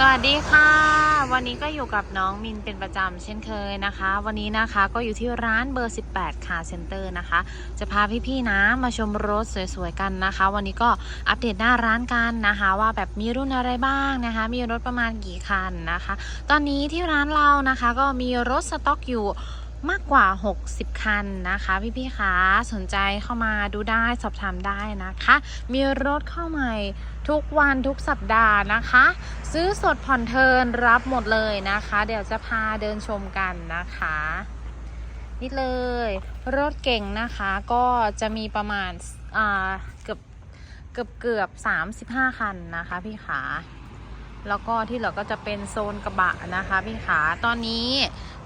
สวัสดีค่ะ วันนี้ก็อยู่กับน้องมินเป็นประจำเช่นเคยนะคะ วันนี้นะคะก็อยู่ที่ร้านเบอร์ 18คาเซ็นเตอร์นะคะ จะพาพี่ๆนะมาชมรถสวยๆกันนะคะ วันนี้ก็อัปเดตหน้าร้านกันนะคะ ว่าแบบมีรุ่นอะไรบ้างนะคะ มีรถประมาณกี่คันนะคะ ตอนนี้ที่ร้านเรานะคะก็มีรถสต็อกอยู่ มากกว่า 60 คันนะคะ พี่ๆคะสนใจเข้ามาดูได้สอบถามได้นะคะ มีรถเข้าใหม่ทุกวันทุกสัปดาห์นะคะ ซื้อสดผ่อนเทิร์นรับหมดเลยนะคะ เดี๋ยวจะพาเดินชมกันนะคะนี่เลย รถเก่งนะคะก็จะมีประมาณอ่าเกือบเกือบเกือบ35 คันนะคะพี่ขา แล้วก็ที่เหลือก็จะเป็นโซนกระบะนะคะพี่ขาตอนนี้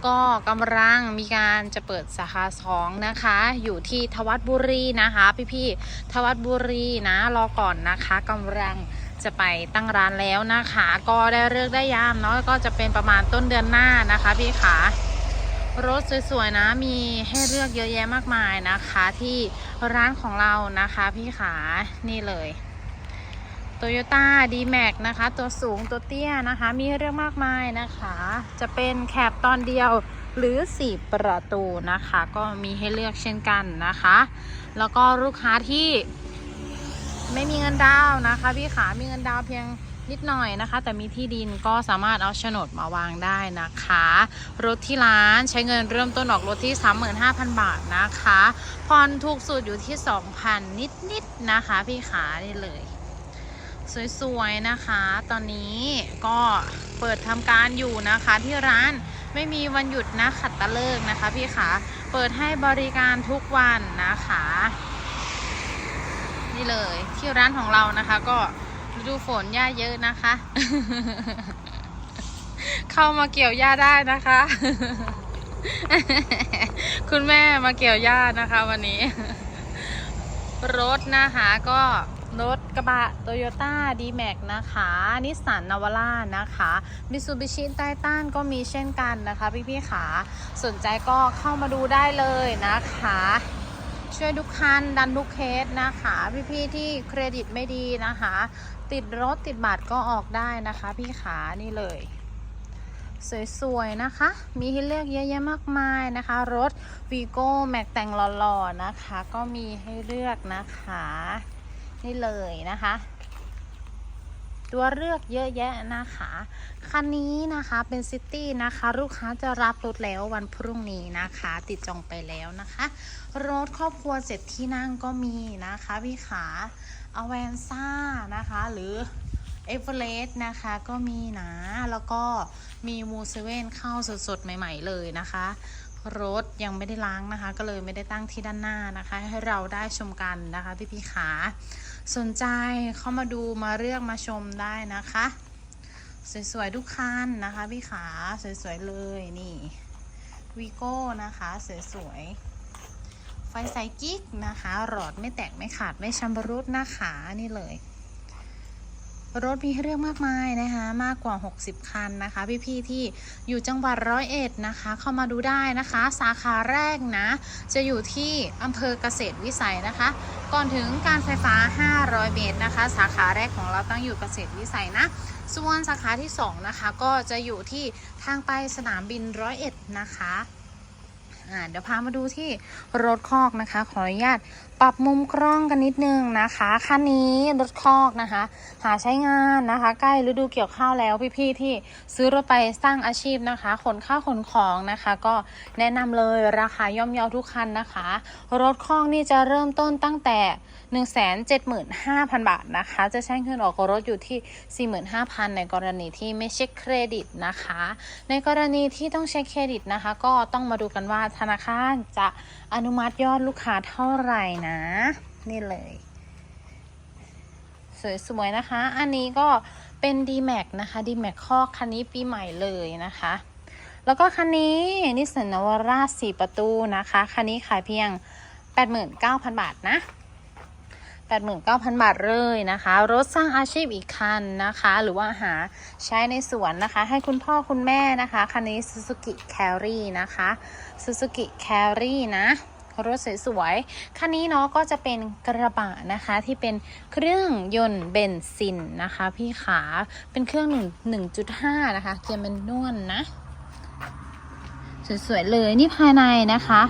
ก็กำลังมีการจะเปิดสาขาสองนะคะ อยู่ที่ทวัดบุรีนะคะ พี่ๆทวัดบุรีนะรอก่อนนะคะกำลังจะไปตั้งร้านแล้วนะคะ ก็ได้เลือกได้ยามเนาะก็จะเป็นประมาณต้นเดือนหน้านะคะ พี่ขารถสวยๆนะมีให้เลือกเยอะแยะมากมายนะคะ ที่ร้านของเรานะคะ พี่ขานี่เลย โตโยต้าดีแม็กนะคะ ตัวสูงตัวเตี้ยนะคะ มีให้เรื่องมากมายนะคะ จะเป็นแคบตอนเดียวหรือ 4 ประตูนะคะ ก็มีให้เลือกเช่นกันนะคะ แล้วก็ลูกค้าที่ไม่มีเงินดาวนะคะ พี่ขามีเงินดาวเพียงนิดหน่อยนะคะ แต่มีที่ดินก็สามารถเอาโฉนดมาวางได้นะคะ รถที่ร้านใช้เงินเริ่มต้นออกรถที่ 35,000 บาทนะคะผ่อนถูกสุดอยู่ที่ 2,000 นิดๆนะคะ พี่ขาได้เลย สวยๆนะคะ ตอนนี้ก็เปิดทำการอยู่นะคะที่ร้านไม่มีวันหยุดนะขัดตะเลิกนะคะพี่ขาเปิดให้บริการทุกวันนะคะ นี่เลยที่ร้านของเรานะคะ ก็ฤดูฝนหญ้าเยอะนะคะ เข้ามาเกี่ยวหญ้าได้นะคะ คุณแม่มาเกี่ยวหญ้านะคะ วันนี้ รถนะคะก็รถ กระบะโตโยต้าดีแม็กนะคะนิสสันนาวาร่านะคะมิซูบิชิไททันก็มีเช่นกันนะคะพี่ๆขาสนใจก็เข้ามาดูได้เลยนะคะ ช่วยทุกคันดันทุกเคสนะคะ พี่ๆที่เครดิตไม่ดีนะคะ ติดรถติดบัตรก็ออกได้นะคะ พี่ขานี่เลย สวยๆนะคะ มีให้เลือกเยอะแยะมากมายนะคะ รถวีโก้แม็กแต่งหล่อๆนะคะ ก็มีให้เลือกนะคะ นี่เลยนะคะ ตัวเลือกเยอะแยะนะคะ คันนี้นะคะเป็นซิตี้นะคะ ลูกค้าจะรับรถแล้ววันพรุ่งนี้นะคะ ติดจองไปแล้วนะคะ รถครอบครัวเจ็ดที่นั่งก็มีนะคะพี่ขาอเวนซ่านะคะ หรือเอเวอเรสต์นะคะก็มีนะ แล้วก็มีมูเซเว่นเข้าสดๆ ใหม่ๆเลยนะคะ รถยังไม่ได้ล้างนะคะ ก็เลยไม่ได้ตั้งที่ด้านหน้านะคะ ให้เราได้ชมกันนะคะ พี่ๆขา สนใจเข้ามาดูมาเลือกมาชมได้นะคะ สวยๆทุกคันนะคะพี่ขาสวยๆเลยนี่วีโก้นะคะสวยๆไฟไซกิกนะคะ หลอดไม่แตกไม่ขาดไม่ชำรุดนะคะนี่เลย รถมีให้เลือกมากมายนะคะ มากกว่า 60 คันนะคะ พี่ๆที่อยู่จังหวัดร้อยเอ็ดนะคะ เข้ามาดูได้นะคะ สาขาแรกนะ จะอยู่ที่อำเภอเกษตรวิสัยนะคะ ก่อนถึงการไฟฟ้า 500 เมตรนะคะ สาขาแรกของเราตั้งอยู่เกษตรวิสัยนะส่วนสาขาที่ 2 นะคะ ก็จะอยู่ที่ทางไปสนามบินร้อยเอ็ดนะคะเดี๋ยวพามาดูที่รถคอกนะคะ ขออนุญาต ปรับมุมกล้องกันนิดนึงนะคะคันนี้รถคอกนะคะ หาใช้งานนะคะ ใกล้ฤดูเกี่ยวข้าวแล้วพี่ๆที่ซื้อรถไปสร้างอาชีพนะคะ ขนข้าวขนของนะคะ ก็แนะนำเลยราคาย่อมเยาทุกคันนะคะ รถคอกนี่จะเริ่มต้นตั้งแต่ 175,000 บาทนะคะ จะใช้เงินออกรถอยู่ที่ 45,000 ในกรณีที่ไม่เช็คเครดิตนะคะ ในกรณีที่ต้องเช็คเครดิตนะคะ ก็ต้องมาดูกันว่าธนาคารจะ อนุมัติยอดลูกค้าเท่าไหร่นะ นี่เลย สวยๆนะคะ อันนี้ก็เป็น D-Max นะคะ D-Max ข้อคันนี้ปีใหม่เลยนะคะ แล้วก็คันนี้นิสสันนวาร่า4ประตูนะคะ คันนี้ขายเพียง 89,000 บาทนะ 89,000 บาทเลยนะคะ รถสร้างอาชีพอีกคันนะคะ หรือว่าหาใช้ในสวนนะคะ ให้คุณพ่อคุณแม่นะคะ คันนี้ Suzuki Carry นะคะ Suzuki Carry นะรถสวยๆ คันนี้เนาะก็จะเป็นกระบะนะคะที่เป็นเครื่องยนต์เบนซินนะคะ พี่ขา เป็นเครื่อง1 1.5 นะคะ เกียร์แมนนวลนะ สวยๆ เลยนี่ภายในนะคะ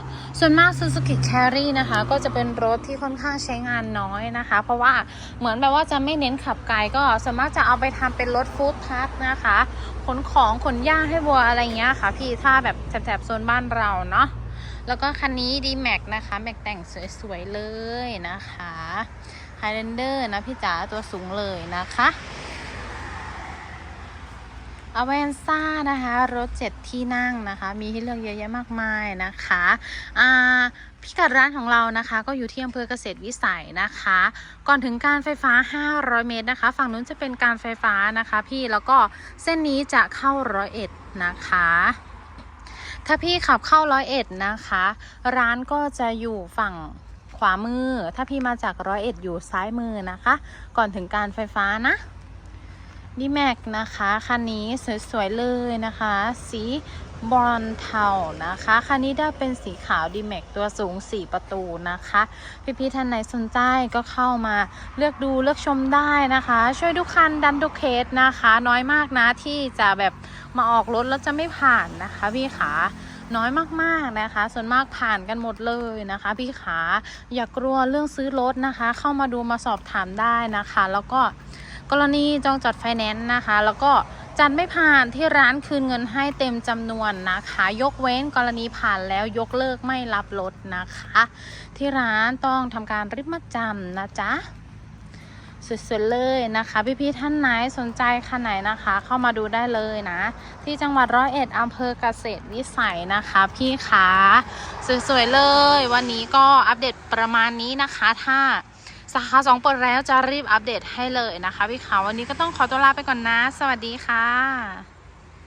ส่วนมาก Suzuki Carry นะคะ ก็จะเป็นรถที่ค่อนข้างใช้งานน้อยนะคะ เพราะว่าเหมือนแบบว่าจะไม่เน้นขับไกลก็ส่วนมากจะเอาไปทำเป็นรถฟู้ดทัคนะคะขนของขนหญ้าให้วัวอะไรเงี้ยค่ะ พี่ถ้าแบบแถบๆโซนบ้านเราเนาะแล้วก็คันนี้ดีแม็กนะคะแม็กแต่งสวยๆเลยนะคะ Highlander นะพี่จ๋าตัวสูงเลยนะคะ อเวนซ่านะคะรถเจ็ดที่นั่งนะคะ มีให้เลือกเยอะแยะมากมายนะคะอ่าพิกัดร้านของเรานะคะ ก็อยู่ที่อำเภอเกษตรวิสัยนะคะ ก่อนถึงการไฟฟ้า 500 เมตรนะคะ ฝั่งนู้นจะเป็นการไฟฟ้านะคะ พี่แล้วก็เส้นนี้จะเข้าร้อยเอ็ดนะคะ ถ้าพี่ขับเข้าร้อยเอ็ดนะคะ ร้านก็จะอยู่ฝั่งขวามือ ถ้าพี่มาจากร้อยเอ็ดอยู่ซ้ายมือนะคะ ก่อนถึงการไฟฟ้านะ ดีแม็กนะคะ คันนี้สวยๆเลยนะคะ สีบอนเทานะคะ คันนี้ได้เป็นสีขาวดีแม็กตัวสูง 4 ประตูนะคะ พี่ๆท่านไหนสนใจก็เข้ามาเลือกดูเลือกชมได้นะคะ ช่วยทุกคันดันทุกเคสนะคะ น้อยมากนะที่จะแบบมาออกรถแล้วจะไม่ผ่านนะคะพี่ขาน้อยมากๆนะคะ ส่วนมากผ่านกันหมดเลยนะคะ พี่ขาอย่ากกลัวเรื่องซื้อรถนะคะ เข้ามาดูมาสอบถามได้นะคะ แล้วก็ กรณีจองจอดไฟแนนซ์นะคะ แล้วก็จัดไม่ผ่านที่ร้านคืนเงินให้เต็มจำนวนนะคะ ยกเว้นกรณีผ่านแล้วยกเลิกไม่รับรถนะคะ ที่ร้านต้องทำการริบมาจำนะจ๊ะสุดๆเลยนะคะ พี่ๆท่านไหนสนใจคันไหนนะคะ เข้ามาดูได้เลยนะ ที่จังหวัดร้อยเอ็ดอำเภอเกษตรวิสัยนะคะ พี่ขาสวยๆเลย วันนี้ก็อัปเดตประมาณนี้นะคะถ้า สาขาสองเปิดแล้วจะรีบอัปเดตให้เลยนะคะพี่ขาวันนี้ก็ต้องขอตัวลาไปก่อนนะ สวัสดีค่ะ